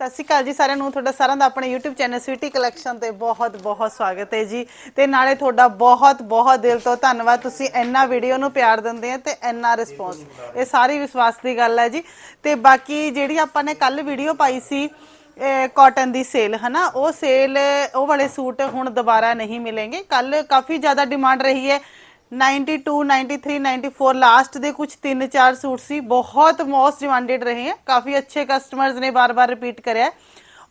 ਸਤਿ ਸ਼੍ਰੀ ਅਕਾਲ ਜੀ ਸਾਰਿਆਂ ਨੂੰ। ਤੁਹਾਡਾ ਸਾਰਿਆਂ ਦਾ ਆਪਣੇ YouTube ਚੈਨਲ ਸਵੀਟੀ ਕਲੈਕਸ਼ਨ ਤੇ ਬਹੁਤ ਬਹੁਤ ਸਵਾਗਤ ਹੈ ਜੀ। ਤੇ ਨਾਲੇ ਤੁਹਾਡਾ ਬਹੁਤ ਬਹੁਤ ਦਿਲ ਤੋਂ ਧੰਨਵਾਦ। ਤੁਸੀਂ ਇੰਨਾ ਵੀਡੀਓ ਨੂੰ ਪਿਆਰ ਦਿੰਦੇ ਆ ਤੇ ਇੰਨਾ ਰਿਸਪੌਂਸ ਇਹ ਸਾਰੀ ਵਿਸ਼ਵਾਸ ਦੀ ਗੱਲ ਹੈ ਜੀ। ਤੇ ਬਾਕੀ ਜਿਹੜੀ ਆਪਾਂ ਨੇ ਕੱਲ ਵੀਡੀਓ ਪਾਈ ਸੀ ਕਾਟਨ ਦੀ ਸੇਲ ਹਨਾ? ਉਹ ਸੇਲ ਉਹ ਵਾਲੇ ਸੂਟ ਹੁਣ ਦੁਬਾਰਾ ਨਹੀਂ ਮਿਲेंगे ਕੱਲ ਕਾਫੀ ਜ਼ਿਆਦਾ ਡਿਮਾਂਡ ਰਹੀ ਹੈ। 92 93 94 ਲਾਸਟ ਦੇ ਕੁਝ 3-4 ਸੂਟ ਸੀ ਬਹੁਤ ਮੋਸਟ ਡਿਮਾਂਡਡ ਰਹੇ ਹੈ ਕਾਫੀ ਅੱਛੇ ਕਸਟਮਰਸ ਨੇ ਬਾਰ-ਬਾਰ ਰਿਪੀਟ ਕਰਿਆ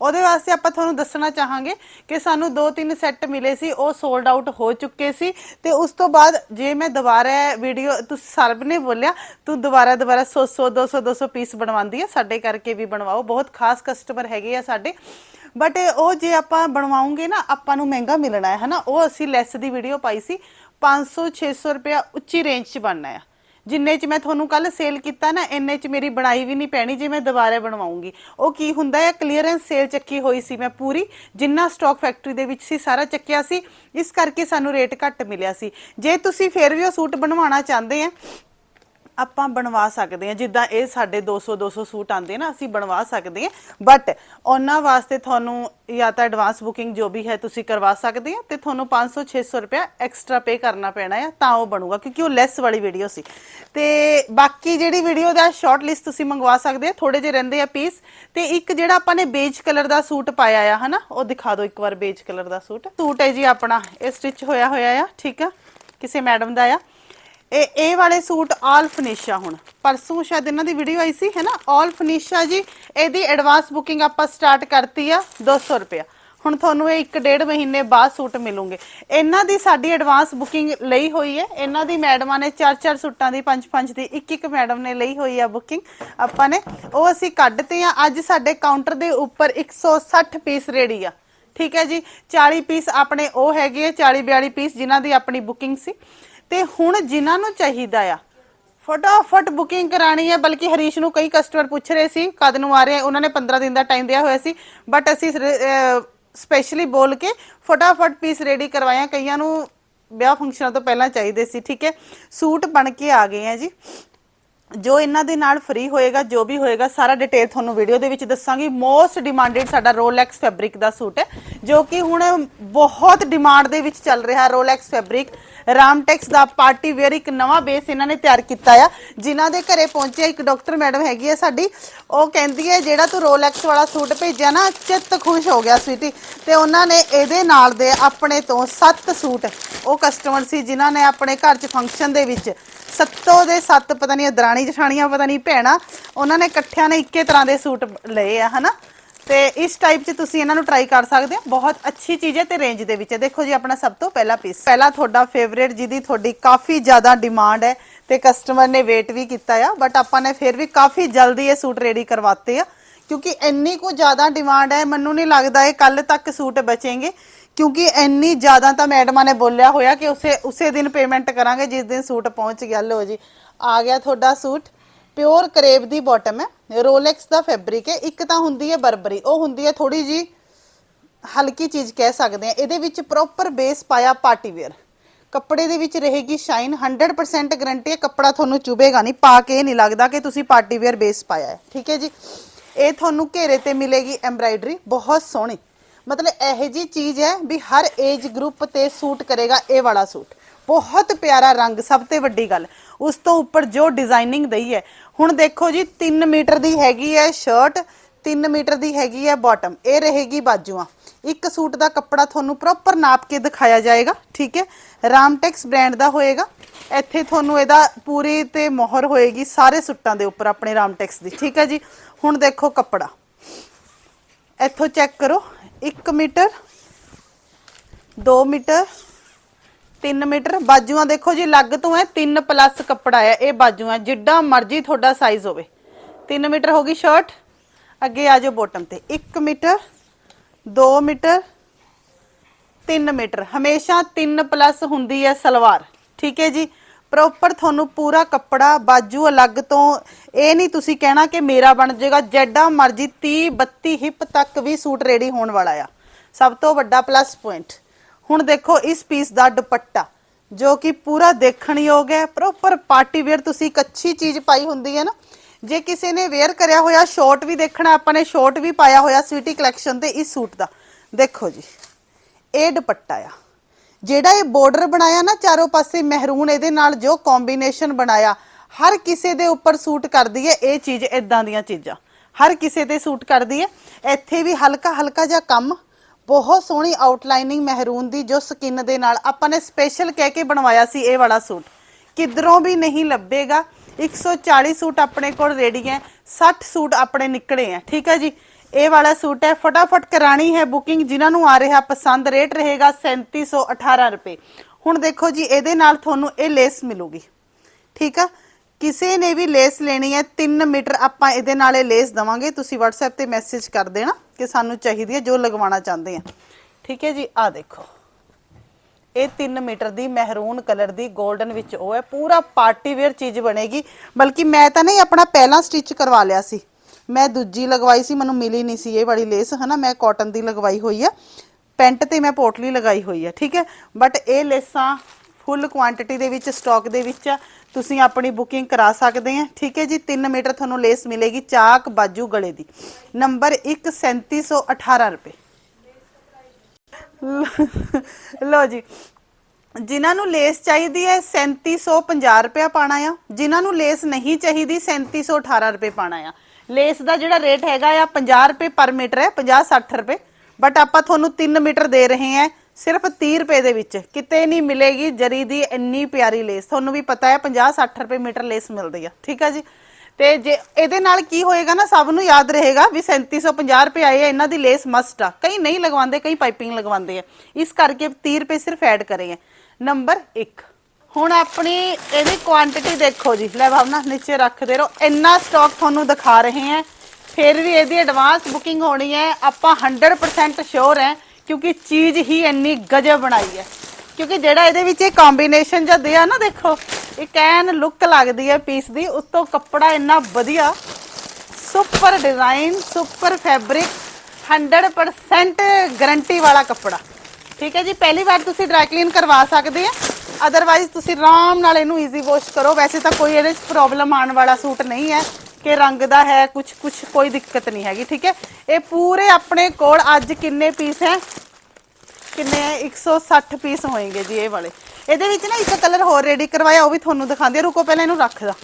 ਉਹਦੇ ਵਾਸਤੇ ਆਪਾਂ ਤੁਹਾਨੂੰ ਦੱਸਣਾ ਚਾਹਾਂਗੇ ਕਿ ਸਾਨੂੰ 2-3 ਸੈੱਟ ਮਿਲੇ ਸੀ ਉਹ ਸੋਲਡ ਆਊਟ ਹੋ ਚੁੱਕੇ ਸੀ ਤੇ ਉਸ ਤੋਂ ਬਾਅਦ ਜੇ ਮੈਂ ਦੁਬਾਰਾ ਵੀਡੀਓ ਤੁਸੀਂ ਸਰਬ ਨੇ ਬੋਲਿਆ ਤੂੰ ਦੁਬਾਰਾ ਦੁਬਾਰਾ 100 200 200 ਪੀਸ ਬਣਵਾਉਂਦੀ ਆ ਸਾਡੇ ਕਰਕੇ ਵੀ ਬਣਵਾਓ ਬਹੁਤ ਖਾਸ ਕਸਟਮਰ ਹੈਗੇ ਆ ਸਾਡੇ ਬਟ ਉਹ ਜੇ ਆਪਾਂ ਬਣਵਾਉਂਗੇ ਨਾ ਆਪਾਂ ਨੂੰ ਮਹਿੰਗਾ ਮਿਲਣਾ ਹੈ ਹਨਾ ਉਹ ਅਸੀਂ ਲੈਸ ਦੀ ਵੀਡੀਓ ਪਾਈ ਸੀ 500 600 ਰੁਪਇਆ ਉੱਚੀ ਰੇਂਜ 'ਚ ਬਣਨਾ ਆ। ਜਿੰਨੇ 'ਚ ਮੈਂ ਤੁਹਾਨੂੰ ਕੱਲ ਸੇਲ ਕੀਤਾ ਨਾ, ਇੰਨੇ 'ਚ ਮੇਰੀ ਬਣਾਈ ਵੀ ਨਹੀਂ ਪੈਣੀ, ਜੇ ਮੈਂ ਦੁਬਾਰਾ ਬਣਵਾਉਂਗੀ। ਉਹ ਕੀ ਹੁੰਦਾ ਹੈ ਕਲੀਅਰੈਂਸ ਸੇਲ ਚੱਕੀ ਹੋਈ ਸੀ ਮੈਂ ਪੂਰੀ, ਜਿੰਨਾ ਸਟਾਕ ਫੈਕਟਰੀ ਦੇ ਵਿੱਚ ਸੀ, ਸਾਰਾ ਚੱਕਿਆ ਸੀ। ਇਸ ਕਰਕੇ ਸਾਨੂੰ ਰੇਟ ਘੱਟ ਮਿਲਿਆ ਸੀ। ਜੇ ਤੁਸੀਂ ਫਿਰ ਵੀ ਉਹ ਸੂਟ ਬਣਵਾਉਣਾ ਚਾਹੁੰਦੇ ਆ ਆਪਾਂ ਬਣਵਾ ਸਕਦੇ ਹਾਂ। ਜਿੱਦਾਂ ਇਹ ਸਾਡੇ 200 200 ਸੂਟ ਆਂਦੇ ਨਾ, ਅਸੀਂ ਬਣਵਾ ਸਕਦੇ ਹਾਂ। ਬਟ ਉਹਨਾਂ ਵਾਸਤੇ ਤੁਹਾਨੂੰ ਜਾਂ ਤਾਂ ਐਡਵਾਂਸ ਬੁਕਿੰਗ ਜੋ ਵੀ ਹੈ, ਤੁਸੀਂ ਕਰਵਾ ਸਕਦੇ ਆ ਤੇ ਤੁਹਾਨੂੰ 500 600 ਰੁਪਇਆ ਐਕਸਟਰਾ ਪੇ ਕਰਨਾ ਪੈਣਾ ਆ ਤਾਂ ਉਹ ਬਣੂਗਾ, ਕਿਉਂਕਿ ਉਹ ਲੈਸ ਵਾਲੀ ਵੀਡੀਓ ਸੀ। ਤੇ ਬਾਕੀ ਜਿਹੜੀ ਵੀਡੀਓ ਦਾ ਸ਼ਾਰਟ ਲਿਸਟ ਤੁਸੀਂ ਮੰਗਵਾ ਸਕਦੇ ਆ ਥੋੜੇ ਜਿਹੇ ਰਹਿੰਦੇ ਆ ਪੀਸ ਤੇ ਇੱਕ ਜਿਹੜਾ ਆਪਾਂ ਨੇ ਬੇਜ ਕਲਰ ਦਾ ਸੂਟ ਪਾਇਆ ਆ, ਹਨਾ, ਉਹ ਦਿਖਾ ਦਿਓ ਇੱਕ ਵਾਰ ਬੇਜ ਕਲਰ ਦਾ ਸੂਟ। ਸੂਟ ਹੈ ਜੀ ਆਪਣਾ, ਇਹ ਸਟਿਚ ਹੋਇਆ ਹੋਇਆ ਆ, ਠੀਕ ਆ? ਕਿਸੇ ਮੈਡਮ ਦਾ ਆ। ਇਹ ਇਹ ਵਾਲੇ ਸੂਟ ਆਲ ਫਿਨਿਸ਼ ਹੁਣ। ਪਰਸੋਂ ਸ਼ਾਇਦ ਇਹਨਾਂ ਦੀ ਵੀਡੀਓ ਆਈ ਸੀ, ਹੈ ਨਾ? ਆਲ ਫਿਨਿਸ਼ ਜੀ, ਇਹਦੀ ਐਡਵਾਂਸ ਬੁਕਿੰਗ ਆਪਾਂ ਸਟਾਰਟ ਕਰਤੀ ਆ 200 ਰੁਪਿਆ ਹੁਣ ਤੁਹਾਨੂੰ ਇਹ 1.5 ਮਹੀਨੇ ਬਾਅਦ ਸੂਟ ਮਿਲੂਗੇ। ਇਹਨਾਂ ਦੀ ਸਾਡੀ ਐਡਵਾਂਸ ਬੁਕਿੰਗ ਲਈ ਹੋਈ ਹੈ। ਇਹਨਾਂ ਦੀ ਮੈਡਮਾਂ ਨੇ 4-4 ਸੂਟਾਂ ਦੀ 5-5 ਦੀ, ਇੱਕ ਇੱਕ ਮੈਡਮ ਨੇ ਲਈ ਹੋਈ ਆ ਬੁਕਿੰਗ ਆਪਾਂ ਨੇ ਉਹ ਅਸੀਂ ਕੱਢਤੇ ਆ। ਅੱਜ ਸਾਡੇ ਕਾਊਂਟਰ ਦੇ ਉੱਪਰ 160 ਪੀਸ ਰੇੜੀ ਆ। ਠੀਕ ਹੈ ਜੀ? 40 ਪੀਸ ਆਪਣੇ ਉਹ ਹੈਗੇ ਆ 40 42 ਪੀਸ ਜਿਨ੍ਹਾਂ ਦੀ ਆਪਣੀ ਬੁਕਿੰਗ ਸੀ। ਤੇ ਹੁਣ ਜਿਨ੍ਹਾਂ ਨੂੰ ਚਾਹੀਦਾ ਆ। ਫਟਾਫਟ ਬੁਕਿੰਗ ਕਰਾਣੀ ਹੈ, ਬਲਕਿ ਹਰੀਸ਼ ਨੂੰ ਕਈ ਕਸਟਮਰ ਪੁੱਛ ਰਹੇ ਸੀ, ਕਦ ਨੂੰ ਆ ਰਹੇ ਉਹਨਾਂ ਨੇ 15 ਦਿਨ ਦਾ ਟਾਈਮ ਦਿਆ ਹੋਇਆ ਸੀ। ਬਟ ਅਸੀਂ ਸਪੈਸ਼ਲੀ ਬੋਲ ਕੇ ਫਟਾਫਟ ਪੀਸ ਰੈਡੀ ਕਰਵਾਇਆ। ਕਈਆਂ ਨੂੰ ਵਿਆਹ ਫੰਕਸ਼ਨਾਂ ਤੋਂ ਪਹਿਲਾਂ ਚਾਹੀਦੇ ਸੀ, ਠੀਕ ਹੈ? ਸੂਟ ਬਣ ਕੇ ਆ ਗਏ ਆ ਜੀ। ਜੋ ਇਹਨਾਂ ਦੇ ਨਾਲ ਫ੍ਰੀ ਹੋਏਗਾ, ਜੋ ਵੀ ਹੋਏਗਾ, ਸਾਰਾ ਡਿਟੇਲ ਤੁਹਾਨੂੰ ਵੀਡੀਓ ਦੇ ਵਿੱਚ ਦੱਸਾਂਗੀ। ਮੋਸਟ ਡਿਮਾਂਡਡ ਸਾਡਾ ਰੋਲੈਕਸ ਫੈਬਰਿਕ ਦਾ ਸੂਟ ਹੈ, ਜੋ ਕਿ ਹੁਣ ਬਹੁਤ ਡਿਮਾਂਡ ਦੇ ਵਿੱਚ ਚੱਲ ਰਿਹਾ ਰੋਲੈਕਸ ਫੈਬਰਿਕ ਰਾਮਟੈਕਸ ਦਾ ਪਾਰਟੀ ਵੇਅਰ ਇੱਕ ਨਵਾਂ ਬੇਸ ਇਹਨਾਂ ਨੇ ਤਿਆਰ ਕੀਤਾ ਆ, ਜਿਨ੍ਹਾਂ ਦੇ ਘਰੇ ਪਹੁੰਚਿਆ ਇੱਕ ਡਾਕਟਰ ਮੈਡਮ ਹੈਗੀ ਹੈ ਸਾਡੀ। ਉਹ ਕਹਿੰਦੀ ਹੈ, ਜਿਹੜਾ ਤੂੰ ਰੋਲੈਕਸ ਵਾਲਾ ਸੂਟ ਭੇਜਿਆ ਨਾ, ਚਿੱਤ ਖੁਸ਼ ਹੋ ਗਿਆ ਸਵੀਟੀ ਤੇ ਉਹਨਾਂ ਨੇ ਇਹਦੇ ਨਾਲ ਦੇ ਆਪਣੇ ਤੋਂ 7 ਸੂਟ, ਉਹ ਕਸਟਮਰ ਸੀ ਜਿਨ੍ਹਾਂ ਨੇ ਆਪਣੇ ਘਰ 'ਚ ਫੰਕਸ਼ਨ ਦੇ ਵਿੱਚ, ਸੱਤੋਂ ਦੇ ਸੱਤ, ਪਤਾ ਨਹੀਂ ਦਰਾਣੀ ਜਠਾਣੀਆਂ, ਪਤਾ ਨਹੀਂ ਭੈਣਾ, ਉਹਨਾਂ ਨੇ ਇਕੱਠਿਆਂ ਨੇ ਇੱਕੇ ਤਰ੍ਹਾਂ ਦੇ ਸੂਟ ਲਏ ਆ, ਹਨਾ? ਤੇ ਇਸ ਟਾਈਪ 'ਚ ਤੁਸੀਂ ਇਹਨਾਂ ਨੂੰ ਟਰਾਈ ਕਰ ਸਕਦੇ ਹੋ। ਬਹੁਤ ਅੱਛੀ ਚੀਜ਼ ਹੈ ਤੇ ਰੇਂਜ ਦੇ ਵਿੱਚ। ਹੈ ਦੇਖੋ ਜੀ, ਆਪਣਾ ਸਭ ਤੋਂ ਪਹਿਲਾ ਪੀਸ ਪਹਿਲਾ ਤੁਹਾਡਾ ਫੇਵਰੇਟ ਜਿਹਦੀ ਤੁਹਾਡੀ ਕਾਫੀ ਜ਼ਿਆਦਾ ਡਿਮਾਂਡ ਹੈ ਤੇ ਕਸਟਮਰ ਨੇ ਵੇਟ ਵੀ ਕੀਤਾ ਆ ਬਟ ਆਪਾਂ ਨੇ ਫਿਰ ਵੀ ਕਾਫੀ ਜਲਦੀ ਇਹ ਸੂਟ ਰੈਡੀ ਕਰਵਾਤੇ ਆ, ਕਿਉਂਕਿ ਇੰਨੀ ਕੁ ਜ਼ਿਆਦਾ ਡਿਮਾਂਡ ਹੈ, ਮੈਨੂੰ ਨਹੀਂ ਲੱਗਦਾ ਇਹ ਕੱਲ ਤੱਕ ਸੂਟ ਬਚेंगे, ਕਿਉਂਕਿ ਇੰਨੀ ਜ਼ਿਆਦਾ ਤਾਂ ਮੈਡਮਾਂ ਨੇ ਬੋਲਿਆ ਹੋਇਆ ਕਿ ਉਸੇ ਉਸੇ ਦਿਨ ਪੇਮੈਂਟ ਕਰਾਂਗੇ, ਜਿਸ ਦਿਨ ਸੂਟ ਪਹੁੰਚ ਗਿਆ। ਲੋ ਜੀ ਆ ਗਿਆ ਤੁਹਾਡਾ ਸੂਟ। ਪਿਓਰ ਕਰੇਬ ਦੀ ਬਾਟਮ ਹੈ। ਰੋਲੈਕਸ ਦਾ ਫੈਬਰਿਕ ਹੈ। ਇੱਕ ਤਾਂ ਹੁੰਦੀ ਹੈ ਬਰਬਰੀ। ਉਹ ਹੁੰਦੀ ਹੈ ਥੋੜੀ ਜੀ ਹਲਕੀ ਚੀਜ਼ ਕਹਿ ਸਕਦੇ ਆ ਇਹਦੇ ਵਿੱਚ ਪ੍ਰੋਪਰ ਬੇਸ ਪਾਇਆ ਪਾਰਟੀ ਵੇਅਰ ਕੱਪੜੇ ਦੇ ਵਿੱਚ ਰਹੇਗੀ ਸ਼ਾਈਨ 100% ਗਾਰੰਟੀ ਹੈ ਕੱਪੜਾ ਤੁਹਾਨੂੰ ਚੁਭੇਗਾ ਨਹੀਂ। ਪਾ ਕੇ ਨਹੀਂ ਲੱਗਦਾ ਕਿ ਤੁਸੀਂ ਪਾਰਟੀ ਵੇਅਰ ਬੇਸ ਪਾਇਆ ਹੈ। ਠੀਕ ਹੈ ਜੀ? ਇਹ ਤੁਹਾਨੂੰ ਘੇਰੇ ਤੇ ਮਿਲੇਗੀ ਐਮਬਰਾਇਡਰੀ ਬਹੁਤ ਸੋਹਣੀ। ਮਤਲਬ ਇਹੋ ਜੀ ਚੀਜ਼ ਹੈ ਵੀ ਹਰ ਏਜ ਗਰੁੱਪ ਤੇ ਸੂਟ ਕਰੇਗਾ ਇਹ ਵਾਲਾ ਸੂਟ। ਬਹੁਤ ਪਿਆਰਾ ਰੰਗ। ਸਭ ਤੋਂ ਵੱਡੀ ਗੱਲ। ਉਸ ਤੋਂ ਉੱਪਰ ਜੋ ਡਿਜ਼ਾਈਨਿੰਗ ਦਈ ਹੈ। ਹੁਣ ਦੇਖੋ ਜੀ 3 ਮੀਟਰ ਦੀ ਹੈਗੀ ਹੈ ਸ਼ਰਟ 3 ਮੀਟਰ ਦੀ ਹੈਗੀ ਹੈ ਬਾਟਮ ਇਹ ਰਹੇਗੀ ਬਾਜੂਆਂ। ਇੱਕ ਸੂਟ ਦਾ ਕੱਪੜਾ ਤੁਹਾਨੂੰ ਪ੍ਰੋਪਰ ਨਾਪ ਕੇ ਦਿਖਾਇਆ ਜਾਏਗਾ, ਠੀਕ ਹੈ? ਰਾਮਟੈਕਸ ਬ੍ਰਾਂਡ ਦਾ ਹੋਏਗਾ। ਇੱਥੇ ਤੁਹਾਨੂੰ ਇਹਦਾ ਪੂਰੀ ਤੇ ਮੋਹਰ ਹੋਏਗੀ ਸਾਰੇ ਸੂਟਾਂ ਦੇ ਉੱਪਰ ਆਪਣੇ ਰਾਮਟੈਕਸ ਦੀ, ਠੀਕ ਹੈ ਜੀ? ਹੁਣ ਦੇਖੋ ਕੱਪੜਾ। ਇੱਥੋਂ ਚੈੱਕ ਕਰੋ। 1 ਮੀਟਰ 2 ਮੀਟਰ 3 ਮੀਟਰ। ਬਾਜੂਆਂ ਦੇਖੋ ਜੀ ਲੱਗ ਤੋਂ ਹੈ 3 ਪਲੱਸ ਕੱਪੜਾ ਹੈ, ਇਹ ਬਾਜੂਆਂ, ਜਿੱਡਾ ਮਰਜ਼ੀ ਤੁਹਾਡਾ ਸਾਈਜ਼ ਹੋਵੇ। 3 ਮੀਟਰ ਹੋ ਗਈ ਸ਼ਰਟ ਅੱਗੇ ਆ ਜਾਓ ਬੋਟਮ ਤੇ। 1 ਮੀਟਰ 2 ਮੀਟਰ 3 ਮੀਟਰ। ਹਮੇਸ਼ਾ 3 ਪਲੱਸ ਹੁੰਦੀ ਹੈ ਸਲਵਾਰ। ਠੀਕ ਹੈ ਜੀ? ਪ੍ਰੋਪਰ ਤੁਹਾਨੂੰ ਪੂਰਾ ਕੱਪੜਾ, ਬਾਜੂ ਅਲੱਗ ਤੋਂ, ਇਹ ਨਹੀਂ ਤੁਸੀਂ ਕਹਿਣਾ ਕਿ ਮੇਰਾ ਬਣ ਜਾਏਗਾ, ਜੈਡਾ ਮਰਜ਼ੀ 30 32 ਹਿੱਪ ਤੱਕ ਵੀ ਸੂਟ ਰੈਡੀ ਹੋਣ ਵਾਲਾ ਆ। ਸਭ ਤੋਂ ਵੱਡਾ ਪਲੱਸ ਪੁਆਇੰਟ ਹੁਣ ਦੇਖੋ ਇਸ ਪੀਸ ਦਾ ਦੁਪੱਟਾ, ਜੋ ਕਿ ਪੂਰਾ ਦੇਖਣ ਯੋਗ ਹੈ ਪ੍ਰੋਪਰ ਪਾਰਟੀ ਵੇਅਰ ਤੁਸੀਂ ਇੱਕ ਚੀਜ਼ ਪਾਈ ਹੁੰਦੀ ਹੈ ਨਾ। ਜੇ ਕਿਸੇ ਨੇ ਵੇਅਰ ਕਰਿਆ ਹੋਇਆ ਸ਼ਾਰਟ ਵੀ ਦੇਖਣਾ, ਆਪਾਂ ਨੇ ਸ਼ਾਰਟ ਵੀ ਪਾਇਆ ਹੋਇਆ ਸਵੀਟੀ ਕਲੈਕਸ਼ਨ ਤੇ ਇਸ ਸੂਟ ਦਾ। ਦੇਖੋ ਜੀ, ਇਹ ਦੁਪੱਟਾ ਆ। ਜਿਹੜਾ ਇਹ ਬਾਰਡਰ ਬਣਾਇਆ ਨਾ, ਚਾਰੋਂ ਪਾਸੇ ਮਹਿਰੂਨ, ਇਹਦੇ ਨਾਲ ਜੋ ਕੰਬੀਨੇਸ਼ਨ ਬਣਾਇਆ, ਹਰ ਕਿਸੇ ਦੇ ਉੱਪਰ ਸੂਟ ਕਰਦੀ ਹੈ, ਇਹ ਚੀਜ਼ ਇਦਾਂ ਦੀਆਂ ਚੀਜ਼ਾਂ। ਹਰ ਕਿਸੇ ਤੇ ਸੂਟ ਕਰਦੀ ਹੈ, ਇੱਥੇ ਵੀ ਹਲਕਾ ਹਲਕਾ ਜਿਹਾ ਕੰਮ ਬਹੁਤ ਸੋਹਣੀ ਆਊਟਲਾਈਨਿੰਗ ਮਹਿਰੂਨ ਦੀ ਜੋ ਸਕਿਨ ਦੇ ਨਾਲ ਆਪਾਂ ਨੇ ਸਪੈਸ਼ਲ ਕਹਿ ਕੇ ਬਣਵਾਇਆ ਸੀ ਇਹ ਵਾਲਾ ਸੂਟ। ਕਿਧਰੋਂ ਵੀ ਨਹੀਂ ਲੱਭੇਗਾ। 140 ਸੂਟ ਆਪਣੇ ਕੋਲ ਰੈਡੀ ਹੈ। 60 ਸੂਟ ਆਪਣੇ ਨਿਕਲੇ ਹੈ। ਠੀਕ ਹੈ ਜੀ? ਇਹ ਵਾਲਾ ਸੂਟ ਹੈ। ਫਟਾਫਟ ਕਰਾਣੀ ਹੈ ਬੁਕਿੰਗ ਜਿਨ੍ਹਾਂ ਨੂੰ ਆ ਰਿਹਾ ਪਸੰਦ ਰੇਟ ਰਹੇਗਾ 3718 ਰੁਪਏ। ਹੁਣ ਦੇਖੋ ਜੀ, ਇਹਦੇ ਨਾਲ ਤੁਹਾਨੂੰ ਇਹ ਲੇਸ ਮਿਲੂਗੀ। ਠੀਕ ਆ? ਕਿਸੇ ਨੇ ਵੀ ਲੇਸ ਲੈਣੀ ਹੈ 3 ਮੀਟਰ ਆਪਾਂ ਇਹਦੇ ਨਾਲ ਇਹ ਲੇਸ ਦਵਾਂਗੇ। ਤੁਸੀਂ WhatsApp ਤੇ ਮੈਸੇਜ ਕਰ ਦੇਣਾ। ਕਿ ਸਾਨੂੰ ਚਾਹੀਦੀ ਹੈ ਜੋ ਲਗਵਾਉਣਾ ਚਾਹੁੰਦੇ ਆ। ਠੀਕ ਹੈ ਜੀ ਆ ਦੇਖੋ। ਇਹ 3 ਮੀਟਰ ਦੀ ਮਹਿਰੂਨ ਕਲਰ ਦੀ 골ਡਨ ਵਿੱਚ ਉਹ ਹੈ। ਪੂਰਾ ਪਾਰਟੀ ਵੇਅਰ ਚੀਜ਼ ਬਣੇਗੀ। ਬਲਕਿ ਮੈਂ ਤਾਂ ਨਹੀਂ ਆਪਣਾ ਪਹਿਲਾਂ ਸਟਿਚ ਕਰਵਾ ਲਿਆ ਸੀ। ਮੈਂ ਦੂਜੀ ਲਗਵਾਈ ਸੀ, ਮੈਨੂੰ ਮਿਲੀ ਨਹੀਂ ਸੀ ਇਹ ਵਾਲੀ ਲੇਸ, ਹਨਾ? ਮੈਂ ਕਾਟਨ ਦੀ ਲਗਵਾਈ ਹੋਈ ਆ। ਪੈਂਟ ਤੇ ਮੈਂ ਪੋਟਲੀ ਲਗਾਈ ਹੋਈ ਆ, ਠੀਕ ਹੈ? ਬਟ ਇਹ ਲੇਸਾਂ ਫੁੱਲ ਕੁਆਂਟੀਟੀ ਦੇ ਵਿੱਚ, ਸਟਾਕ ਦੇ ਵਿੱਚ ਆ। ਤੁਸੀਂ ਆਪਣੀ ਬੁਕਿੰਗ ਕਰਾ ਸਕਦੇ ਆ। ਠੀਕ ਹੈ ਜੀ 3 ਮੀਟਰ ਤੁਹਾਨੂੰ ਲੇਸ ਮਿਲੇਗੀ ਚਾਕ ਬਾਜੂ ਗਲੇ ਦੀ। ਨੰਬਰ 1 3718 ਰੁਪਏ। ਲੋ ਜੀ। ਜਿਨ੍ਹਾਂ ਨੂੰ ਲੇਸ ਚਾਹੀਦੀ ਹੈ 3750 ਰੁਪਏ ਪਾਣਾ ਆ। ਜਿਨ੍ਹਾਂ ਨੂੰ ਲੇਸ ਨਹੀਂ ਚਾਹੀਦੀ 3718 ਰੁਪਏ ਪਾਣਾ ਆ। ਲੇਸ ਦਾ ਜਿਹੜਾ ਰੇਟ ਹੈਗਾ ਆ 50 ਰੁਪਏ ਪਰ ਮੀਟਰ ਹੈ 50 60 ਰੁਪਏ। ਬਟ ਆਪਾਂ ਤੁਹਾਨੂੰ 3 ਮੀਟਰ ਦੇ ਰਹੇ ਹਾਂ ਸਿਰਫ 30 ਰੁਪਏ ਦੇ ਵਿੱਚ ਕਿਤੇ ਨਹੀਂ ਮਿਲੇਗੀ ਜਰੀ ਦੀ ਇੰਨੀ ਪਿਆਰੀ ਲੇਸ। ਤੁਹਾਨੂੰ ਵੀ ਪਤਾ ਹੈ 50 60 ਰੁਪਏ ਮੀਟਰ ਲੇਸ ਮਿਲਦੀ ਆ। ਠੀਕ ਆ ਜੀ? ਤੇ ਜੇ ਇਹਦੇ ਨਾਲ ਕੀ ਹੋਏਗਾ ਨਾ, ਸਭ ਨੂੰ ਯਾਦ ਰਹੇਗਾ ਵੀ 3750 ਰੁਪਏ ਆਏ ਆ, ਇਹਨਾਂ ਦੀ ਲੇਸ ਮਸਟ ਆ। ਕਈ ਨਹੀਂ ਲਗਵਾਉਂਦੇ, ਕਈ ਪਾਈਪਿੰਗ ਲਗਵਾਉਂਦੇ ਆ। ਇਸ ਕਰਕੇ 30 ਰੁਪਏ ਸਿਰਫ ਐਡ ਕਰੇ ਆ। ਨੰਬਰ 1 ਹੁਣ ਆਪਣੀ ਇਹਦੀ ਕੁਆਂਟੀਟੀ ਦੇਖੋ ਜੀ। ਲੈ ਭਾਵਨਾ, ਨੀਚੇ ਰੱਖਦੇ ਰਹੋ। ਇੰਨਾ ਸਟਾਕ ਤੁਹਾਨੂੰ ਦਿਖਾ ਰਹੇ ਹਾਂ ਫਿਰ ਵੀ ਇਹਦੀ ਐਡਵਾਂਸ ਬੁਕਿੰਗ ਹੋਣੀ ਹੈ। ਆਪਾਂ 100% ਸ਼ੋਰ ਹੈ ਕਿਉਂਕਿ ਚੀਜ਼ ਹੀ ਇੰਨੀ ਗਜਬ ਬਣਾਈ ਹੈ। ਕਿਉਂਕਿ ਜਿਹੜਾ ਇਹਦੇ ਵਿੱਚ ਇਹ ਕੰਬੀਨੇਸ਼ਨ ਜਾਂ ਦਿਆ ਨਾ, ਦੇਖੋ ਇੱਕ ਐਨ ਲੁੱਕ ਲੱਗਦੀ ਹੈ ਪੀਸ ਦੀ ਉੱਤੋਂ ਕੱਪੜਾ ਇੰਨਾ ਵਧੀਆ super design super fabric 100% guarantee ਵਾਲਾ ਕੱਪੜਾ। ਠੀਕ ਹੈ ਜੀ, ਪਹਿਲੀ ਵਾਰ ਤੁਸੀਂ ਡਰਾਈ ਕਲੀਨ ਕਰਵਾ ਸਕਦੇ ਆ। ਅਦਰਵਾਈਜ਼ ਤੁਸੀਂ ਆਰਾਮ ਨਾਲ ਇਹਨੂੰ ਈਜ਼ੀ ਵਾਸ਼ ਕਰੋ। ਵੈਸੇ ਤਾਂ ਕੋਈ ਇਹਦੇ ਵਿੱਚ ਪ੍ਰੋਬਲਮ ਆਉਣ ਵਾਲਾ ਸੂਟ ਨਹੀਂ ਹੈ। ਕਿ ਰੰਗ ਦਾ ਹੈ ਕੁਝ ਕੁਝ ਕੋਈ ਦਿੱਕਤ ਨਹੀਂ ਹੈਗੀ, ਠੀਕ ਹੈ? ਇਹ ਪੂਰੇ ਆਪਣੇ ਕੋਲ ਅੱਜ ਕਿੰਨੇ ਪੀਸ ਹੈ? ਕਿੰਨੇ 160 ਪੀਸ ਹੋਣਗੇ ਜੀ ਇਹ ਵਾਲੇ। ਇਹਦੇ ਵਿੱਚ ਨਾ ਇੱਕ ਕਲਰ ਹੋਰ ਰੈਡੀ ਕਰਵਾਇਆ, ਉਹ ਵੀ ਤੁਹਾਨੂੰ ਦਿਖਾਉਂਦੇ ਰੁਕੋ ਪਹਿਲਾਂ ਇਹਨੂੰ ਰੱਖਦਾ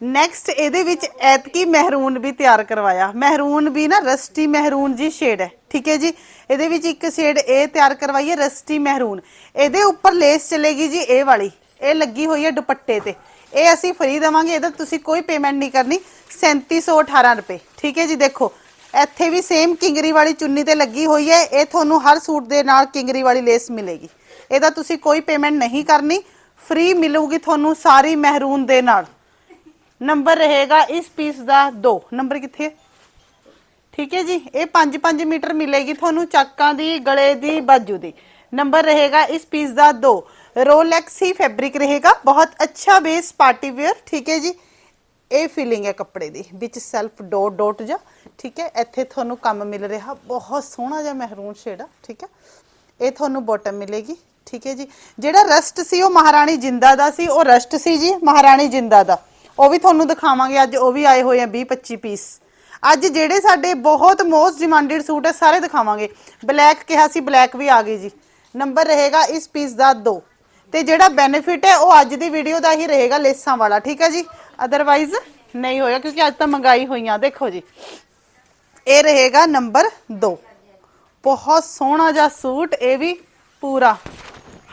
ਨੈਕਸਟ ਇਹਦੇ ਵਿੱਚ ਐਤਕੀ ਮਹਿਰੂਨ ਵੀ ਤਿਆਰ ਕਰਵਾਇਆ। ਮਹਿਰੂਨ ਵੀ ਨਾ ਰਸਟੀ ਮਹਿਰੂਨ ਜੀ ਸ਼ੇਡ ਹੈ, ਠੀਕ ਹੈ ਜੀ? ਇਹਦੇ ਵਿੱਚ ਇੱਕ ਸ਼ੇਡ ਇਹ ਤਿਆਰ ਕਰਵਾਈ ਹੈ, ਰਸਟੀ ਮਹਿਰੂਨ। ਇਹਦੇ ਉੱਪਰ ਲੇਸ ਚਲੇਗੀ ਜੀ ਇਹ ਵਾਲੀ। ਇਹ ਲੱਗੀ ਹੋਈ ਹੈ ਦੁਪੱਟੇ ਤੇ। ਇਹ ਅਸੀਂ ਫ੍ਰੀ ਦੇਵਾਂਗੇ, ਇਹਦਾ ਤੁਸੀਂ ਕੋਈ ਪੇਮੈਂਟ ਨਹੀਂ ਕਰਨੀ। 3718 ਰੁਪਏ। ਠੀਕ ਹੈ ਜੀ, ਦੇਖੋ, ਇੱਥੇ ਵੀ ਸੇਮ ਕਿੰਗਰੀ ਵਾਲੀ ਚੁੰਨੀ ਤੇ ਲੱਗੀ ਹੋਈ ਹੈ। ਇਹ ਤੁਹਾਨੂੰ ਹਰ ਸੂਟ ਦੇ ਨਾਲ ਕਿੰਗਰੀ ਵਾਲੀ ਲੇਸ ਮਿਲੇਗੀ। ਇਹਦਾ ਤੁਸੀਂ ਕੋਈ ਪੇਮੈਂਟ ਨਹੀਂ ਕਰਨੀ। ਫ੍ਰੀ ਮਿਲੂਗੀ ਤੁਹਾਨੂੰ ਸਾਰੀ ਮਹਿਰੂਨ ਦੇ ਨਾਲ। ਨੰਬਰ ਰਹੇਗਾ ਇਸ ਪੀਸ ਦਾ 2 ਨੰਬਰ ਕਿੱਥੇ ਹੈ? ਠੀਕ ਹੈ ਜੀ, ਇਹ 5-5 ਮੀਟਰ ਮਿਲੇਗੀ ਤੁਹਾਨੂੰ ਚੱਕਾਂ ਦੀ, ਗਲੇ ਦੀ, ਬਾਜੂ ਦੀ। ਨੰਬਰ ਰਹੇਗਾ ਇਸ ਪੀਸ ਦਾ 2 ਰੋਲੈਕਸ ਹੀ ਫੈਬਰਿਕ ਰਹੇਗਾ। ਬਹੁਤ ਅੱਛਾ ਬੇਸ ਪਾਰਟੀ ਵੇਅਰ ਠੀਕ ਹੈ ਜੀ? ਇਹ ਫੀਲਿੰਗ ਹੈ ਕੱਪੜੇ ਦੀ। ਵਿੱਚ ਸੈਲਫ ਡੋਟ ਡੋਟ ਜਾ, ਠੀਕ ਹੈ? ਇੱਥੇ ਤੁਹਾਨੂੰ ਕੰਮ ਮਿਲ ਰਿਹਾ। ਬਹੁਤ ਸੋਹਣਾ ਜਿਹਾ ਮਹਿਰੂਨ ਸ਼ੇਡ ਆ, ਠੀਕ ਹੈ? ਇਹ ਤੁਹਾਨੂੰ ਬਾਟਮ ਮਿਲੇਗੀ, ਠੀਕ ਹੈ ਜੀ? ਜਿਹੜਾ ਰਸਟ ਸੀ, ਉਹ ਮਹਾਰਾਣੀ ਜਿੰਦਾ ਦਾ ਸੀ। ਉਹ ਰਸਟ ਸੀ ਜੀ, ਮਹਾਰਾਣੀ ਜਿੰਦਾ ਦਾ। ਉਹ ਵੀ ਤੁਹਾਨੂੰ ਦਿਖਾਵਾਂਗੇ। ਅੱਜ ਉਹ ਵੀ ਆਏ ਹੋਏ ਆ 20 25 ਪੀਸ ਅੱਜ ਜਿਹੜੇ ਸਾਡੇ ਬਹੁਤ ਮੋਸਟ ਡਿਮਾਂਡਡ ਸੂਟ ਹੈ ਸਾਰੇ ਦਿਖਾਵਾਂਗੇ। ਬਲੈਕ ਕਿਹਾ ਸੀ ਬਲੈਕ ਵੀ ਆ ਗਈ ਜੀ। ਨੰਬਰ ਰਹੇਗਾ ਇਸ ਪੀਸ ਦਾ 2 ਤੇ ਜਿਹੜਾ ਬੈਨੀਫਿਟ ਹੈ, ਉਹ ਅੱਜ ਦੀ ਵੀਡੀਓ ਦਾ ਹੀ ਰਹੇਗਾ ਲੇਸਾਂ ਵਾਲਾ, ਠੀਕ ਹੈ ਜੀ? ਅਦਰਵਾਈਜ਼ ਨਹੀਂ ਹੋਇਆ ਕਿਉਂਕਿ ਅੱਜ ਤਾਂ ਮੰਗਾਈ ਹੋਈਆਂ, ਦੇਖੋ ਜੀ। ਇਹ ਰਹੇਗਾ ਨੰਬਰ 2 ਬਹੁਤ ਸੋਹਣਾ ਜਿਹਾ ਸੂਟ, ਇਹ ਵੀ ਪੂਰਾ।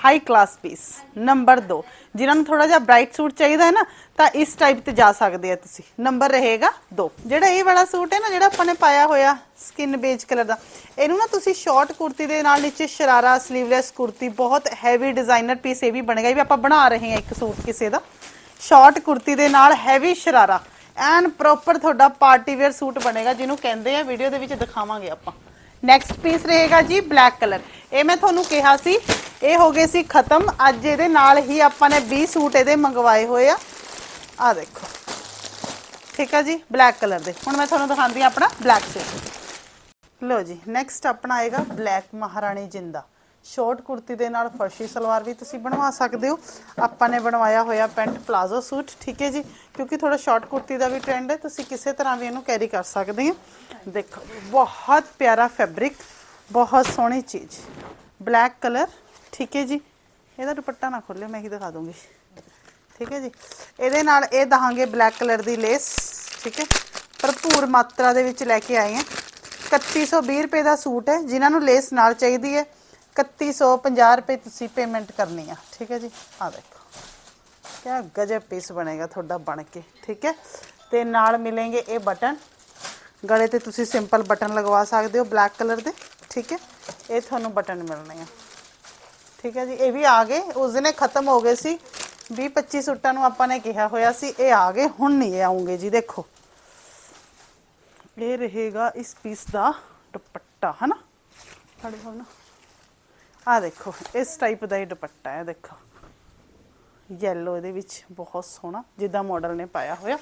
ਹਾਈ ਕਲਾਸ ਪੀਸ ਨੰਬਰ 2 ਜਿਨ੍ਹਾਂ ਨੂੰ ਥੋੜਾ ਜਿਹਾ ਬ੍ਰਾਈਟ ਸੂਟ ਚਾਹੀਦਾ ਹੈ ਨਾ, ਤਾਂ ਇਸ ਟਾਈਪ ਤੇ ਜਾ ਸਕਦੇ ਆ ਤੁਸੀਂ। ਨੰਬਰ ਰਹੇਗਾ 2 ਜਿਹੜਾ ਇਹ ਵਾਲਾ ਸੂਟ ਹੈ ਨਾ, ਜਿਹੜਾ ਆਪਾਂ ਨੇ ਪਾਇਆ ਹੋਇਆ ਸਕਿਨ ਬੇਜ ਕਲਰ ਦਾ, ਇਹਨੂੰ ਨਾ ਤੁਸੀਂ ਸ਼ਾਰਟ ਕੁਰਤੀ ਦੇ ਨਾਲ ਨੀਚੇ ਸ਼ਰਾਰਾ ਸਲੀਵਲੈਸ ਕੁਰਤੀ ਬਹੁਤ ਹੈਵੀ ਡਿਜ਼ਾਈਨਰ ਪੀਸ ਇਹ ਵੀ ਬਣੇਗਾ। ਇਹ ਵੀ ਆਪਾਂ ਬਣਾ ਰਹੇ ਹਾਂ ਇੱਕ ਸੂਟ ਕਿਸੇ ਦਾ। ਸ਼ਾਰਟ ਕੁਰਤੀ ਦੇ ਨਾਲ ਹੈਵੀ ਸ਼ਰਾਰਾ। ਐਨ ਪ੍ਰੋਪਰ ਤੁਹਾਡਾ ਪਾਰਟੀ ਵੇਅਰ ਸੂਟ ਬਣੇਗਾ, ਜਿਹਨੂੰ ਕਹਿੰਦੇ ਆ ਵੀਡੀਓ ਦੇ ਵਿੱਚ ਦਿਖਾਵਾਂਗੇ ਆਪਾਂ। ਨੈਕਸਟ ਪੀਸ ਰਹੇਗਾ ਜੀ ਬਲੈਕ ਕਲਰ ਇਹ ਮੈਂ ਤੁਹਾਨੂੰ ਕਿਹਾ ਸੀ, ਇਹ ਹੋ ਗਏ ਸੀ ਖਤਮ। ਅੱਜ ਇਹਦੇ ਨਾਲ ਹੀ ਆਪਾਂ ਨੇ 20 ਸੂਟ ਇਹਦੇ ਮੰਗਵਾਏ ਹੋਏ ਆ। ਆ ਦੇਖੋ। ਠੀਕ ਆ ਜੀ ਬਲੈਕ ਕਲਰ ਦੇ। ਹੁਣ ਮੈਂ ਤੁਹਾਨੂੰ ਦਿਖਾਉਂਦੀ ਹਾਂ ਆਪਣਾ ਬਲੈਕ ਸੂਟ ਲੋ ਜੀ ਨੈਕਸਟ ਆਪਣਾ ਆਏਗਾ ਬਲੈਕ ਮਹਾਰਾਣੀ ਜਿੰਦਾ। ਸ਼ਾਰਟ ਕੁੜਤੀ ਦੇ ਨਾਲ ਫਰਸ਼ੀ ਸਲਵਾਰ ਵੀ ਤੁਸੀਂ ਬਣਵਾ ਸਕਦੇ ਹੋ। ਆਪਾਂ ਨੇ ਬਣਵਾਇਆ ਹੋਇਆ ਪੈਂਟ ਪਲਾਜ਼ੋ ਸੂਟ, ਠੀਕ ਹੈ ਜੀ? ਕਿਉਂਕਿ ਥੋੜਾ ਸ਼ਾਰਟ ਕੁੜਤੀ ਦਾ ਵੀ ਟ੍ਰੈਂਡ ਹੈ, ਤੁਸੀਂ ਕਿਸੇ ਤਰ੍ਹਾਂ ਵੀ ਇਹਨੂੰ ਕੈਰੀ ਕਰ ਸਕਦੇ ਹੋ। ਦੇਖੋ, ਬਹੁਤ ਪਿਆਰਾ ਫੈਬਰਿਕ ਬਹੁਤ ਸੋਹਣੀ ਚੀਜ਼। ਬਲੈਕ ਕਲਰ ਠੀਕ ਹੈ ਜੀ? ਇਹਦਾ ਦੁਪੱਟਾ ਨਾ ਖੋਲੇ ਮੈਂ ਹੀ ਦਿਖਾ ਦੂੰਗੀ। ਠੀਕ ਹੈ ਜੀ? ਇਹਦੇ ਨਾਲ ਇਹ ਦਹਾਂਗੇ ਬਲੈਕ ਕਲਰ ਦੀ ਲੇਸ ਠੀਕ ਹੈ? ਭਰਪੂਰ ਮਾਤਰਾ ਦੇ ਵਿੱਚ ਲੈ ਕੇ ਆਏ ਹਾਂ। 3120 ਰੁਪਏ ਦਾ ਸੂਟ ਹੈ, ਜਿਨ੍ਹਾਂ ਨੂੰ ਲੇਸ ਨਾਲ ਚਾਹੀਦੀ ਹੈ। 3150 ਰੁਪਏ ਤੁਸੀਂ ਪੇਮੈਂਟ ਕਰਨੀ ਆ, ਠੀਕ ਹੈ ਜੀ? ਆ ਦੇਖੋ। ਕਿਆ ਗਜਬ ਪੀਸ ਬਣੇਗਾ ਤੁਹਾਡਾ ਬਣ ਕੇ, ਠੀਕ ਹੈ? ਤੇ ਨਾਲ ਮਿਲेंगे ਇਹ ਬਟਨ। ਗਲੇ ਤੇ ਤੁਸੀਂ ਸਿੰਪਲ ਬਟਨ ਲਗਵਾ ਸਕਦੇ ਹੋ ਬਲੈਕ ਕਲਰ ਦੇ, ਠੀਕ ਹੈ? ਇਹ ਤੁਹਾਨੂੰ ਬਟਨ ਮਿਲਣੇ ਆ। ਠੀਕ ਹੈ ਜੀ? ਇਹ ਵੀ ਆ ਗਏ। ਉਸ ਦਿਨ ਇਹ ਖਤਮ ਹੋ ਗਏ ਸੀ। 20 25 ਸੂਟਾਂ ਨੂੰ ਆਪਾਂ ਨੇ ਕਿਹਾ ਹੋਇਆ ਸੀ, ਇਹ ਆ ਗਏ, ਹੁਣ ਨਹੀਂ ਇਹ ਆਉਂਗੇ ਜੀ, ਦੇਖੋ। ਇਹ ਰਹੇਗਾ ਇਸ ਪੀਸ ਦਾ ਦੁਪੱਟਾ, ਹਨਾ? ਫੜ ਲਓ ਨਾ ਆ ਦੇਖੋ, ਇਸ ਟਾਈਪ ਦਾ ਹੀ ਦੁਪੱਟਾ ਹੈ, ਦੇਖੋ। ਯੈਲੋ ਇਹਦੇ ਵਿੱਚ ਬਹੁਤ ਸੋਹਣਾ, ਜਿੱਦਾਂ ਮਾਡਲ ਨੇ ਪਾਇਆ ਹੋਇਆ।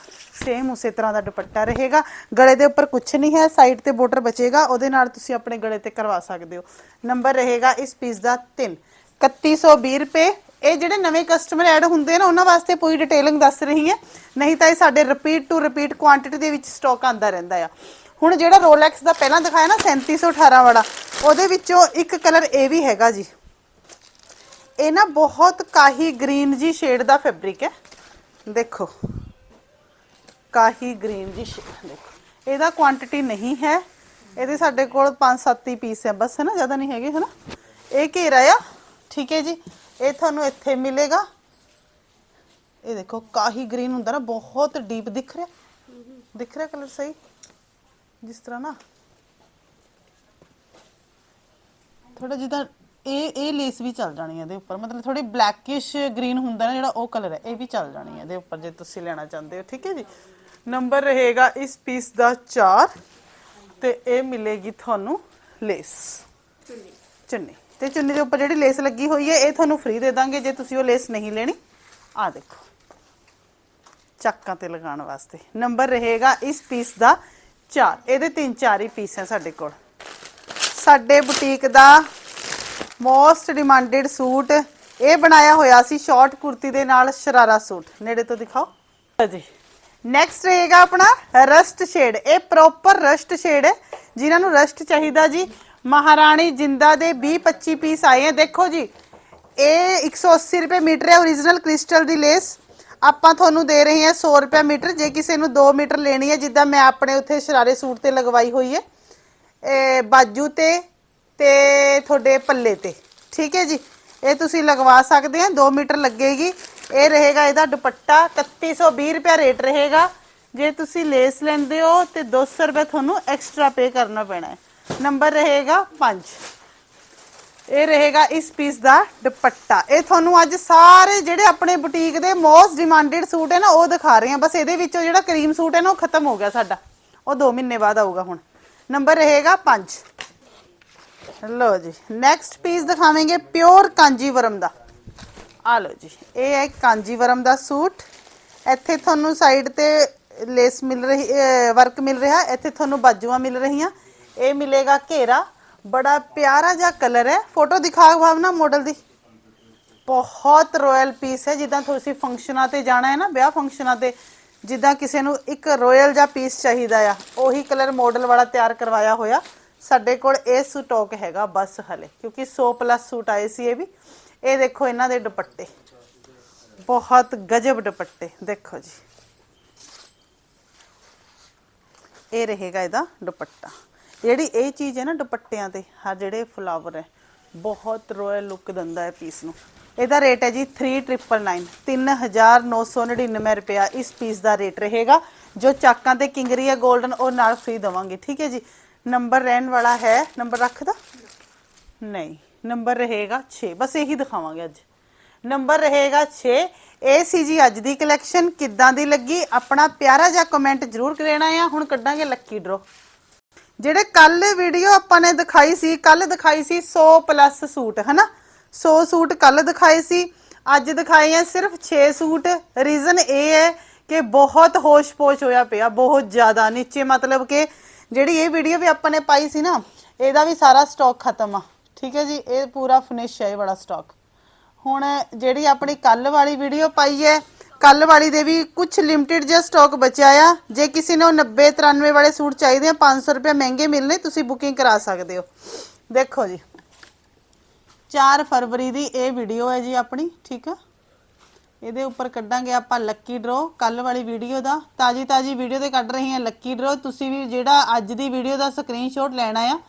ਸੇਮ ਉਸੇ ਤਰ੍ਹਾਂ ਦਾ ਦੁਪੱਟਾ ਰਹੇਗਾ। ਗਲੇ ਦੇ ਉੱਪਰ ਕੁਝ ਨਹੀਂ ਹੈ ਸਾਈਡ ਤੇ ਬਾਰਡਰ ਬਚੇਗਾ, ਉਹਦੇ ਨਾਲ ਤੁਸੀਂ ਆਪਣੇ ਗਲੇ ਤੇ ਕਰਵਾ ਸਕਦੇ ਹੋ। ਨੰਬਰ ਰਹੇਗਾ ਇਸ ਪੀਸ ਦਾ 3 3120 ਰੁਪਏ। ਇਹ ਜਿਹੜੇ ਨਵੇਂ ਕਸਟਮਰ ਐਡ ਹੁੰਦੇ ਨੇ, ਉਹਨਾਂ ਵਾਸਤੇ ਪੂਰੀ ਡਿਟੇਲਿੰਗ ਦੱਸ ਰਹੀ ਹੈ। ਨਹੀਂ ਤਾਂ ਇਹ ਸਾਡੇ ਰਿਪੀਟ ਟੂ ਰਿਪੀਟ ਕੁਆਂਟੀਟੀ ਦੇ ਵਿੱਚ ਸਟਾਕ ਆਂਦਾ ਰਹਿੰਦਾ ਆ। ਹੁਣ ਜਿਹੜਾ ਰੋਲੈਕਸ ਦਾ ਪਹਿਲਾਂ ਦਿਖਾਇਆ ਨਾ 3718 ਵਾਲਾ, ਉਹਦੇ ਵਿੱਚੋਂ ਇੱਕ ਕਲਰ ਇਹ ਵੀ ਹੈਗਾ ਜੀ। ਇਹ ਨਾ ਬਹੁਤ ਕਾਹੀ ਗ੍ਰੀਨ ਜੀ ਸ਼ੇਡ ਦਾ ਫੈਬਰਿਕ ਹੈ। ਦੇਖੋ, ਕਾਹੀ ਗ੍ਰੀਨ ਜੀ ਸ਼ੇਡ ਦੇਖੋ। ਇਹਦਾ ਕੁਆਂਟੀਟੀ ਨਹੀਂ ਹੈ। ਇਹਦੇ ਸਾਡੇ ਕੋਲ 5-7 ਹੀ ਪੀਸ ਹੈ, ਬਸ ਹੈ ਨਾ ਜ਼ਿਆਦਾ ਨਹੀਂ ਹੈਗੇ ਹੈ ਨਾ ਇਹ ਘੇਰਾ ਆ, ਠੀਕ ਹੈ ਜੀ। ਇਹ ਤੁਹਾਨੂੰ ਇੱਥੇ ਮਿਲੇਗਾ। ਇਹ ਦੇਖੋ, ਕਾਹੀ ਗ੍ਰੀਨ ਹੁੰਦਾ ਨਾ, ਬਹੁਤ ਡੀਪ ਦਿਖ ਰਿਹਾ। ਦਿਖ ਰਿਹਾ ਕਲਰ ਸਹੀ? ਜਿਸ ਤਰ੍ਹਾਂ ਨਾ ਥੋੜਾ ਜਿੱਦਾਂ ਇਹ ਇਹ ਲੇਸ ਵੀ ਚੱਲ ਜਾਣੀ ਹੈ ਇਹਦੇ ਉੱਪਰ। ਮਤਲਬ ਥੋੜੀ ਬਲੈਕਿਸ਼ ਗ੍ਰੀਨ ਹੁੰਦਾ ਨਾ ਜਿਹੜਾ ਉਹ ਕਲਰ ਹੈ ਇਹ ਵੀ ਚੱਲ ਜਾਣੀ ਹੈ ਇਹਦੇ ਉੱਪਰ ਜੇ ਤੁਸੀਂ ਲੈਣਾ ਚਾਹੁੰਦੇ ਹੋ ਠੀਕ ਹੈ ਜੀ? ਨੰਬਰ ਰਹੇਗਾ ਇਸ ਪੀਸ ਦਾ 4 ਤੇ ਇਹ ਮਿਲੇਗੀ ਤੁਹਾਨੂੰ ਲੇਸ ਚੁੰਨੀ। ਤੇ ਚੁੰਨੀ ਦੇ ਉੱਪਰ ਜਿਹੜੀ ਲੇਸ ਲੱਗੀ ਹੋਈ ਹੈ ਇਹ ਤੁਹਾਨੂੰ ਫ੍ਰੀ ਦੇ ਦਾਂਗੇ ਜੇ ਤੁਸੀਂ ਉਹ ਲੇਸ ਨਹੀਂ ਲੈਣੀ। ਆ ਦੇਖੋ। ਚੱਕਾਂ ਤੇ ਲਗਾਉਣ ਵਾਸਤੇ। ਨੰਬਰ ਰਹੇਗਾ ਇਸ ਪੀਸ ਦਾ 4 ਇਹਦੇ ਤਿੰਨ ਚਾਰ ਹੀ ਪੀਸ ਹੈ ਸਾਡੇ ਕੋਲ। ਸਾਡੇ ਬੁਟੀਕ ਦਾ ਮੋਸਟ ਡਿਮਾਂਡਡ ਸੂਟ ਇਹ ਬਣਾਇਆ ਹੋਇਆ ਸੀ ਸ਼ਾਰਟ ਕੁਰਤੀ ਦੇ ਨਾਲ ਸ਼ਰਾਰਾ ਸੂਟ। ਨੇੜੇ ਤੋਂ ਦਿਖਾਓ। ਜੀ ਨੈਕਸਟ ਰਹੇਗਾ ਆਪਣਾ ਰਸਟ ਸ਼ੇਡ ਇਹ ਪ੍ਰੋਪਰ ਰਸਟ ਸ਼ੇਡ ਹੈ। ਜਿਨ੍ਹਾਂ ਨੂੰ ਰਸਟ ਚਾਹੀਦਾ ਜੀ। ਮਹਾਰਾਣੀ ਜਿੰਦਾ ਦੇ 20 25 ਪੀਸ ਆਏ ਹੈ। ਦੇਖੋ ਜੀ ਇਹ 180 ਰੁਪਏ ਮੀਟਰ ਹੈ। origignal ਕ੍ਰਿਸਟਲ ਦੀ ਲੇਸ ਆਪਾਂ ਤੁਹਾਨੂੰ ਦੇ ਰਹੇ ਹਾਂ 100 ਰੁਪਏ ਮੀਟਰ, ਜੇ ਕਿਸੇ ਨੂੰ 2 ਮੀਟਰ ਲੈਣੀ ਹੈ, ਜਿੱਦਾਂ ਮੈਂ ਆਪਣੇ ਉੱਥੇ ਸ਼ਰਾਰੇ ਸੂਟ ਤੇ ਲਗਵਾਈ ਹੋਈ ਹੈ। ਇਹ ਬਾਜੂ ਤੇ ਤੇ ਤੁਹਾਡੇ ਪੱਲੇ ਤੇ, ਠੀਕ ਹੈ ਜੀ? ਇਹ ਤੁਸੀਂ ਲਗਵਾ ਸਕਦੇ ਆ 2 ਮੀਟਰ ਲੱਗੇਗੀ। ਇਹ ਰਹੇਗਾ ਇਹਦਾ ਦੁਪੱਟਾ 3120 ਰੁਪਏ ਰੇਟ ਰਹੇਗਾ। ਜੇ ਤੁਸੀਂ ਲੇਸ ਲੈਂਦੇ ਹੋ, ਤੇ 200 ਰੁਪਏ ਤੁਹਾਨੂੰ ਐਕਸਟਰਾ ਪੇ ਕਰਨਾ ਪੈਣਾ ਹੈ। ਨੰਬਰ ਰਹੇਗਾ 5 ਇਹ ਰਹੇਗਾ ਇਸ ਪੀਸ ਦਾ ਦੁਪੱਟਾ। ਇਹ ਤੁਹਾਨੂੰ ਅੱਜ ਸਾਰੇ ਜਿਹੜੇ ਆਪਣੇ ਬੁਟੀਕ ਦੇ ਮੋਸਟ ਡਿਮਾਂਡਡ ਸੂਟ ਹੈ ਨਾ, ਉਹ ਦਿਖਾ ਰਹੇ ਹਾਂ। ਬਸ ਇਹਦੇ ਵਿੱਚੋਂ ਜਿਹੜਾ ਕਰੀਮ ਸੂਟ ਹੈ ਨਾ, ਉਹ ਖਤਮ ਹੋ ਗਿਆ ਸਾਡਾ। ਉਹ 2 ਮਹੀਨੇ ਬਾਅਦ ਆਊਗਾ ਹੁਣ। ਨੰਬਰ ਰਹੇਗਾ 5 ਲਓ ਜੀ ਨੈਕਸਟ ਪੀਸ ਦਿਖਾਵਾਂਗੇ ਪਿਓਰ ਕਾਂਜੀਵਰਮ ਦਾ। ਆ ਲਓ ਜੀ, ਇਹ ਹੈ ਕਾਂਜੀਵਰਮ ਦਾ ਸੂਟ। ਇੱਥੇ ਤੁਹਾਨੂੰ ਸਾਈਡ ਤੇ ਲੇਸ ਮਿਲ ਰਹੀ ਵਰਕ ਮਿਲ ਰਿਹਾ। ਇੱਥੇ ਤੁਹਾਨੂੰ ਬਾਜੂਆਂ ਮਿਲ ਰਹੀਆਂ। ਇਹ ਮਿਲੇਗਾ ਘੇਰਾ। ਬੜਾ ਪਿਆਰਾ ਜਿਹਾ ਕਲਰ ਹੈ। ਫੋਟੋ ਦਿਖਾ ਭਾਵਨਾ ਮਾਡਲ ਦੀ। ਬਹੁਤ ਰਾਇਲ ਪੀਸ ਹੈ। ਜਿੱਦਾਂ ਤੁਸੀਂ ਫੰਕਸ਼ਨਾਂ ਤੇ ਜਾਣਾ ਹੈ ਨਾ, ਵਿਆਹ ਫੰਕਸ਼ਨਾਂ ਤੇ, ਜਿੱਦਾਂ ਕਿਸੇ ਨੂੰ ਇੱਕ ਰਾਇਲ ਜਿਹਾ ਪੀਸ ਚਾਹੀਦਾ ਆ, ਉਹੀ ਕਲਰ ਮਾਡਲ ਵਾਲਾ ਤਿਆਰ ਕਰਵਾਇਆ ਹੋਇਆ। ਸਾਡੇ ਕੋਲ ਇਹ ਸਟਾਕ ਹੈਗਾ ਬਸ ਹਲੇ, ਕਿਉਂਕਿ 100 ਪਲੱਸ ਸੂਟ ਆਏ ਸੀ ਇਹ ਵੀ। ਇਹ ਦੇਖੋ ਇਹਨਾਂ ਦੇ ਦੁਪੱਟੇ। ਬਹੁਤ ਗਜਬ ਦੁਪੱਟੇ, ਦੇਖੋ ਜੀ। ਇਹ ਰਹੇਗਾ ਇਹਦਾ ਦੁਪੱਟਾ। ਜਿਹੜੀ ਇਹ ਚੀਜ਼ ਹੈ ਨਾ ਦੁਪੱਟਿਆਂ ਤੇ ਹਰ ਜਿਹੜੇ ਫਲਾਵਰ ਹੈ, ਬਹੁਤ ਰੋਇਲ ਲੁੱਕ ਦਿੰਦਾ ਹੈ ਪੀਸ ਨੂੰ। ਇਹਦਾ ਰੇਟ ਹੈ ਜੀ 3999 3999 ਰੁਪਿਆ ਇਸ ਪੀਸ ਦਾ ਰੇਟ ਰਹੇਗਾ। ਜੋ ਚਾਕਾਂ ਤੇ ਕਿੰਗਰੀ ਹੈ 골ਡਨ ਉਹ ਨਾਲ ਫ੍ਰੀ ਦਵਾਂਗੇ, ਠੀਕ ਹੈ ਜੀ? ਨੰਬਰ ਰਹਿਣ ਵਾਲਾ ਹੈ ਨੰਬਰ ਰੱਖਦਾ ਨਹੀਂ ਨੰਬਰ ਰਹੇਗਾ 6 ਬਸ ਇਹੀ ਦਿਖਾਵਾਂਗੇ ਅੱਜ। ਨੰਬਰ ਰਹੇਗਾ 6 ਇਹ ਸੀ ਜੀ ਅੱਜ ਦੀ ਕਲੈਕਸ਼ਨ ਕਿੱਦਾਂ ਦੀ ਲੱਗੀ? ਆਪਣਾ ਪਿਆਰਾ ਜਿਹਾ ਕਮੈਂਟ ਜ਼ਰੂਰ ਕਰੇਣਾ ਆ ਹੁਣ ਕੱਢਾਂਗੇ ਲੱਕੀ ਡਰੋ ਜਿਹੜੇ ਕੱਲ ਵੀਡੀਓ ਆਪਾਂ ਨੇ ਦਿਖਾਈ ਸੀ ਕੱਲ ਦਿਖਾਈ ਸੀ 100 ਪਲੱਸ ਸੂਟ, ਹਨਾ? 100 ਸੂਟ ਕੱਲ ਦਿਖਾਏ ਸੀ, ਅੱਜ ਦਿਖਾਏ ਆ ਸਿਰਫ 6 ਸੂਟ। ਰੀਜ਼ਨ ਇਹ ਹੈ ਕਿ ਬਹੁਤ ਹੋਸ਼-ਪੋਸ਼ ਹੋਇਆ ਪਿਆ, ਬਹੁਤ ਜ਼ਿਆਦਾ। ਨੀਚੇ ਮਤਲਬ ਕਿ ਜਿਹੜੀ ਇਹ ਵੀਡੀਓ ਵੀ ਆਪਾਂ ਨੇ ਪਾਈ ਸੀ ਨਾ, ਇਹਦਾ ਵੀ ਸਾਰਾ ਸਟਾਕ ਖਤਮ ਆ। ਠੀਕ ਹੈ ਜੀ? ਇਹ ਪੂਰਾ ਫਿਨਿਸ਼ ਹੈ, ਇਹ ਵਾਲਾ ਸਟਾਕ ਹੁਣ ਜਿਹੜੀ ਆਪਣੀ ਕੱਲ ਵਾਲੀ ਵੀਡੀਓ ਪਾਈ ਹੈ ਕੱਲ ਵਾਲੀ ਦੇ ਵੀ ਕੁਝ ਲਿਮਟਿਡ ਜਿਹਾ ਸਟਾਕ ਬਚਿਆ ਆ। ਜੇ ਕਿਸੇ ਨੂੰ 90 93 ਵਾਲੇ ਸੂਟ ਚਾਹੀਦੇ ਆ 500 ਰੁਪਏ ਮਹਿੰਗੇ ਮਿਲਨੇ ਤੁਸੀਂ ਬੁਕਿੰਗ ਕਰਾ ਸਕਦੇ ਹੋ। ਦੇਖੋ ਜੀ। 4 ਫਰਵਰੀ ਦੀ ਇਹ ਵੀਡੀਓ ਹੈ ਜੀ ਆਪਣੀ, ਠੀਕ ਆ? ਇਹਦੇ ਉੱਪਰ ਕੱਢਾਂਗੇ ਆਪਾਂ ਲੱਕੀ ਡਰੋ ਕੱਲ ਵਾਲੀ ਵੀਡੀਓ ਦਾ। ਤਾਜੀ ਤਾਜੀ ਵੀਡੀਓ ਤੇ ਕੱਢ ਰਹੇ ਹਾਂ ਲੱਕੀ ਡਰੋ ਤੁਸੀਂ ਵੀ ਜਿਹੜਾ ਅੱਜ ਦੀ ਵੀਡੀਓ ਦਾ ਸਕਰੀਨਸ਼ਾਟ ਲੈਣਾ ਆ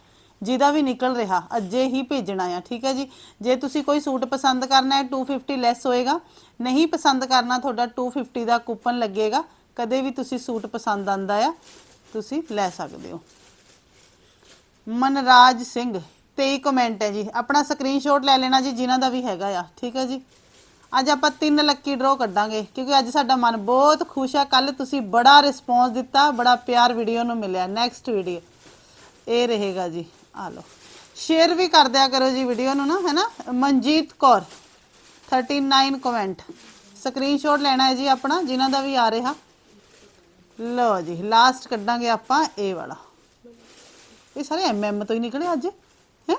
ਜਿਹਦਾ ਵੀ ਨਿਕਲ ਰਿਹਾ, ਅੱਜੇ ਹੀ ਭੇਜਣਾ ਆ ਠੀਕ ਹੈ ਜੀ? ਜੇ ਤੁਸੀਂ ਕੋਈ ਸੂਟ ਪਸੰਦ ਕਰਨਾ ਹੈ 250 ਲੈਸ ਹੋਏਗਾ। ਨਹੀਂ ਪਸੰਦ ਕਰਨਾ, ਤੁਹਾਡਾ 250 ਦਾ ਕੂਪਨ ਲੱਗੇਗਾ। ਕਦੇ ਵੀ ਤੁਸੀਂ ਸੂਟ ਪਸੰਦ ਆਂਦਾ ਆ, ਤੁਸੀਂ ਲੈ ਸਕਦੇ ਹੋ। ਮਨਰਾਜ ਸਿੰਘ 23 ਕਮੈਂਟ ਹੈ ਜੀ, ਆਪਣਾ ਸਕਰੀਨਸ਼ਾਟ ਲੈ ਲੈਣਾ ਜੀ, ਜਿਨ੍ਹਾਂ ਦਾ ਵੀ ਹੈਗਾ ਆ, ਠੀਕ ਹੈ ਜੀ? ਅੱਜ ਆਪਾਂ ਤਿੰਨ ਲੱਕੀ ਡਰੋ ਕੱਢਾਂਗੇ, ਕਿਉਂਕਿ ਅੱਜ ਸਾਡਾ ਮਨ ਬਹੁਤ ਖੁਸ਼ ਆ ਕੱਲ ਤੁਸੀਂ ਬੜਾ ਰਿਸਪੌਂਸ ਦਿੱਤਾ, ਬੜਾ ਪਿਆਰ ਵੀਡੀਓ ਨੂੰ ਮਿਲਿਆ ਨੈਕਸਟ ਵੀਡੀਓ ਇਹ ਰਹੇਗਾ ਜੀ। ਆ ਲਓ। ਸ਼ੇਅਰ ਵੀ ਕਰ ਦਿਆ ਕਰੋ ਜੀ ਵੀਡੀਓ ਨੂੰ ਨਾ, ਹੈਨਾ? ਮਨਜੀਤ ਕੌਰ 39 ਕਮੈਂਟ ਸਕਰੀਨਸ਼ਾਟ ਲੈਣਾ ਹੈ ਜੀ ਆਪਣਾ, ਜਿਨ੍ਹਾਂ ਦਾ ਵੀ ਆ ਰਿਹਾ। ਲਓ ਜੀ ਲਾਸਟ ਕੱਢਾਂਗੇ ਆਪਾਂ ਇਹ ਵਾਲਾ। ਇਹ ਸਾਰੇ ਐਮਐਮ ਤੋਂ ਹੀ ਨਿਕਲੇ ਅੱਜ, ਹੈ?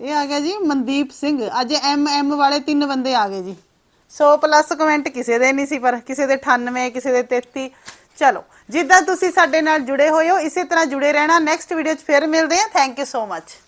ਇਹ ਆ ਗਿਆ ਜੀ ਮਨਦੀਪ ਸਿੰਘ। ਅੱਜ ਐਮਐਮ ਵਾਲੇ ਤਿੰਨ ਬੰਦੇ ਆ ਗਏ ਜੀ। 100 ਪਲੱਸ ਕਮੈਂਟ ਕਿਸੇ ਦੇ ਨਹੀਂ ਸੀ ਪਰ, ਕਿਸੇ ਦੇ 98 ਕਿਸੇ ਦੇ 33 ਚਲੋ, ਜਿੱਦਾਂ ਤੁਸੀਂ ਸਾਡੇ ਨਾਲ ਜੁੜੇ ਹੋਏ ਹੋ, ਇਸੇ ਤਰ੍ਹਾਂ ਜੁੜੇ ਰਹਿਣਾ। ਨੈਕਸਟ ਵੀਡੀਓ 'ਚ ਫਿਰ ਮਿਲਦੇ ਹਾਂ। Thank you so much